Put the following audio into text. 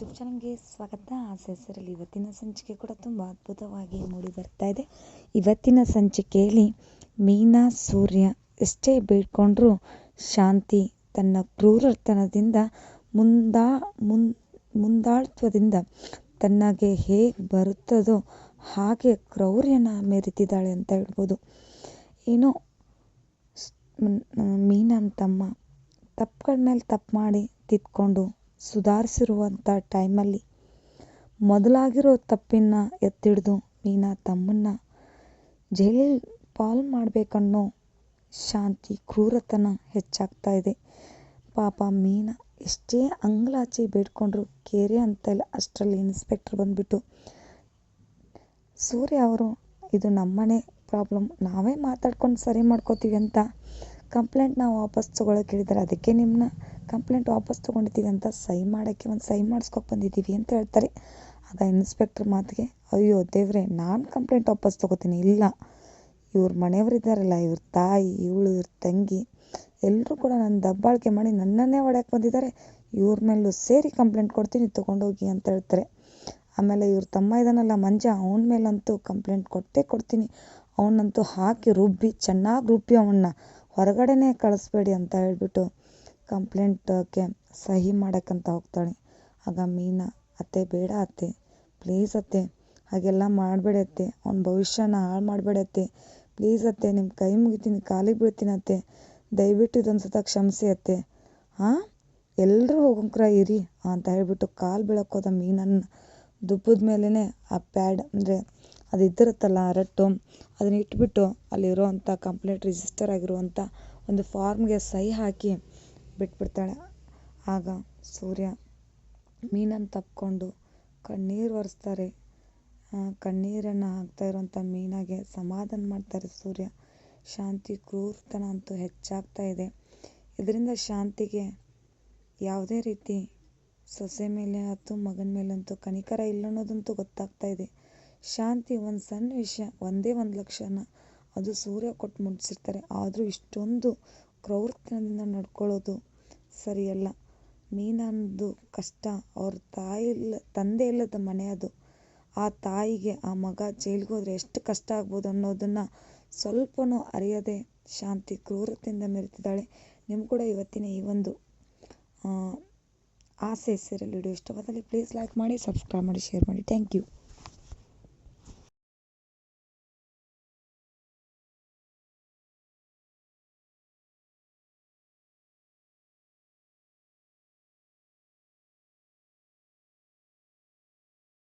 YouTube ಚಾನಲ್ಗೆ ಸ್ವಾಗತ. ಆಸೆ ಹೆಸರಲ್ಲಿ ಇವತ್ತಿನ ಸಂಚಿಕೆ ಕೂಡ ತುಂಬ ಅದ್ಭುತವಾಗಿ ಮೂಡಿ ಬರ್ತಾ ಇದೆ. ಇವತ್ತಿನ ಸಂಚಿಕೆಯಲ್ಲಿ ಮೀನಾ ಸೂರ್ಯ ಎಷ್ಟೇ ಬೇಡ್ಕೊಂಡ್ರೂ ಶಾಂತಿ ತನ್ನ ಕ್ರೂರತನದಿಂದ ಮುಂದಾ ಮುನ್ ಮುಂದಾಳತ್ವದಿಂದ ತನ್ನಗೆ ಹೇಗೆ ಬರುತ್ತದೋ ಹಾಗೆ ಕ್ರೌರ್ಯನ ಮೆರೆತಿದ್ದಾಳೆ ಅಂತ ಹೇಳ್ಬೋದು. ಏನೋ ಮೀನಾ ತಮ್ಮ ತಪ್ಪುಗಳ ಮೇಲೆ ತಪ್ಪು ಮಾಡಿ ತಿದ್ಕೊಂಡು ಸುಧಾರಿಸಿರುವಂಥ ಟೈಮಲ್ಲಿ ಮೊದಲಾಗಿರೋ ತಪ್ಪಿನ ಎತ್ತಿಡ್ದು ಮೀನಾ ತಮ್ಮನ್ನ ಜೈಲ್ ಪಾಲ್ ಮಾಡಬೇಕನ್ನೋ ಶಾಂತಿ, ಕ್ರೂರತನ ಹೆಚ್ಚಾಗ್ತಾ ಇದೆ. ಪಾಪ ಮೀನಾ ಎಷ್ಟೇ ಅಂಗ್ಲಾಚಿ ಬೇಡ್ಕೊಂಡ್ರು ಕೇರೆ ಅಂತ ಇಲ್ಲ, ಅಷ್ಟರಲ್ಲಿ ಇನ್ಸ್ಪೆಕ್ಟ್ರ್ ಬಂದ್ಬಿಟ್ಟು, ಸೂರ್ಯ ಅವರು, ಇದು ನಮ್ಮನೆ ಪ್ರಾಬ್ಲಮ್, ನಾವೇ ಮಾತಾಡ್ಕೊಂಡು ಸರಿ ಮಾಡ್ಕೋತೀವಿ ಅಂತ ಕಂಪ್ಲೇಂಟ್ನ ವಾಪಸ್ ತೊಗೊಳಕ್ಕೆ ಹೇಳಿದ್ದಾರೆ ಅದಕ್ಕೆ ನಿಮ್ಮನ್ನ ಕಂಪ್ಲೇಂಟ್ ವಾಪಸ್ ತೊಗೊಂಡಿದ್ದೀವಿ ಅಂತ ಸೈ ಮಾಡೋಕ್ಕೆ ಒಂದು ಸೈ ಮಾಡಿಸ್ಕೊಕ್ ಬಂದಿದ್ದೀವಿ ಅಂತ ಹೇಳ್ತಾರೆ. ಆಗ ಇನ್ಸ್ಪೆಕ್ಟ್ರ್ ಮಾತಿಗೆ, ಅಯ್ಯೋ ದೇವ್ರೆ, ನಾನು ಕಂಪ್ಲೇಂಟ್ ವಾಪಸ್ ತೊಗೋತೀನಿ. ಇಲ್ಲ, ಇವ್ರ ಮನೆಯವರಿದ್ದಾರಲ್ಲ ಇವ್ರ ತಾಯಿ, ಇವಳು, ಇವ್ರ ತಂಗಿ ಎಲ್ಲರೂ ಕೂಡ ನನ್ನ ದಬ್ಬಾಳಿಕೆ ಮಾಡಿ ನನ್ನನ್ನೇ ಹೊಡ್ಯಕ್ಕೆ ಬಂದಿದ್ದಾರೆ. ಇವ್ರ ಮೇಲೂ ಸೇರಿ ಕಂಪ್ಲೇಂಟ್ ಕೊಡ್ತೀನಿ, ತೊಗೊಂಡೋಗಿ ಅಂತ ಹೇಳ್ತಾರೆ. ಆಮೇಲೆ ಇವ್ರ ತಮ್ಮ ಇದ್ದಾನಲ್ಲ ಮಂಜ, ಅವನ ಮೇಲಂತೂ ಕಂಪ್ಲೇಂಟ್ ಕೊಟ್ಟೇ ಕೊಡ್ತೀನಿ. ಅವನಂತೂ ಹಾಕಿ ರುಬ್ಬಿ, ಚೆನ್ನಾಗಿ ರುಬ್ಬಿ ಅವನ್ನ ಹೊರಗಡೆನೇ ಕಳಿಸ್ಬೇಡಿ ಅಂತ ಹೇಳ್ಬಿಟ್ಟು ಕಂಪ್ಲೇಂಟ್ಗೆ ಸಹಿ ಮಾಡೋಕ್ಕಂತ ಹೋಗ್ತಾಳೆ. ಆಗ ಮೀನಾ, ಅತ್ತೆ, ಬೇಡ ಅತ್ತೆ. ಪ್ಲೀಸ್ ಅತ್ತೆ, ಹಾಗೆಲ್ಲ ಮಾಡಬೇಡಿ ಅತ್ತೆ. ಅವ್ನ ಭವಿಷ್ಯನ ಹಾಳು ಮಾಡಬೇಡಿ ಅತ್ತೆ. ಪ್ಲೀಸ್ ಅತ್ತೆ ನಿಮ್ಮ ಕೈ ಮುಗಿತೀನಿ, ಕಾಲಿಗೆ ಬೀಳ್ತೀನಿ ಅತ್ತೆ. ದಯವಿಟ್ಟು ಇದೊಂದು ಸತ ಕ್ಷಮಿಸಿ ಅತ್ತೆ. ಹಾಂ ಎಲ್ಲರೂ ಹೋಗಂಕ್ರ ಇರಿ, ಅಂತ ಹೇಳಿಬಿಟ್ಟು ಕಾಲು ಹೋದ ಮೀನನ್ನು ದುಬ್ಬದ ಮೇಲೇ ಆ ಪ್ಯಾಡ್ ಅಂದರೆ ಅದು ಇದ್ದಿರುತ್ತಲ್ಲ ರಟ್ಟು, ಅದನ್ನ ಇಟ್ಬಿಟ್ಟು ಅಲ್ಲಿರುವಂಥ ಕಂಪ್ಲೇಂಟ್ ರಿಜಿಸ್ಟರ್ ಆಗಿರುವಂಥ ಒಂದು ಫಾರ್ಮ್ಗೆ ಸಹಿ ಹಾಕಿ ಬಿಟ್ಬಿಡ್ತಾಳೆ. ಆಗ ಸೂರ್ಯ ಮೀನನ್ನು ತಪ್ಪಿಕೊಂಡು ಕಣ್ಣೀರು ಒರೆಸ್ತಾರೆ. ಕಣ್ಣೀರನ್ನು ಹಾಕ್ತಾ ಇರುವಂಥ ಮೀನಾಗೆ ಸಮಾಧಾನ ಮಾಡ್ತಾರೆ ಸೂರ್ಯ. ಶಾಂತಿ ಕ್ರೂರತನ ಅಂತೂ ಹೆಚ್ಚಾಗ್ತಾ ಇದೆ. ಇದರಿಂದ ಶಾಂತಿಗೆ ಯಾವುದೇ ರೀತಿ ಸೊಸೆ ಮೇಲೆ ಆಯ್ತು ಮಗನ ಮೇಲಂತೂ ಕನಿಕರ ಇಲ್ಲ ಅನ್ನೋದಂತೂ ಗೊತ್ತಾಗ್ತಾ ಇದೆ. ಶಾಂತಿ ಒಂದು ಸಣ್ಣ ವಿಷಯ, ಒಂದೇ ಒಂದು ಲಕ್ಷನ ಅದು ಸೂರ್ಯ ಕೊಟ್ಟು ಮುಟ್ಟಿಸಿರ್ತಾರೆ ಆದರೂ ಇಷ್ಟೊಂದು ಕ್ರೌರ್ತನದಿಂದ ನಡ್ಕೊಳ್ಳೋದು ಸರಿಯಲ್ಲ. ಮೀನಂದು ಕಷ್ಟ. ಅವ್ರ ತಾಯಿ ಇಲ್ಲ, ತಂದೆ ಇಲ್ಲದ ಮನೆ ಅದು. ಆ ತಾಯಿಗೆ ಆ ಮಗ ಜೈಲಿಗೆ ಹೋದ್ರೆ ಎಷ್ಟು ಕಷ್ಟ ಆಗ್ಬೋದು ಅನ್ನೋದನ್ನು ಸ್ವಲ್ಪನೂ ಅರಿಯದೆ ಶಾಂತಿ ಕ್ರೂರತೆಯಿಂದ ಮೆರೆತಿದ್ದಾಳೆ ನಿಮ್ಗೆ ಕೂಡ ಇವತ್ತಿನ ಈ ಒಂದು ಆಸೆ ಸೀರಿಯಲ್ ವಿಡಿಯೋ ಇಷ್ಟವಾದಲ್ಲಿ ಪ್ಲೀಸ್ ಲೈಕ್ ಮಾಡಿ ಸಬ್ಸ್ಕ್ರೈಬ್ ಮಾಡಿ ಶೇರ್ ಮಾಡಿ. Thank you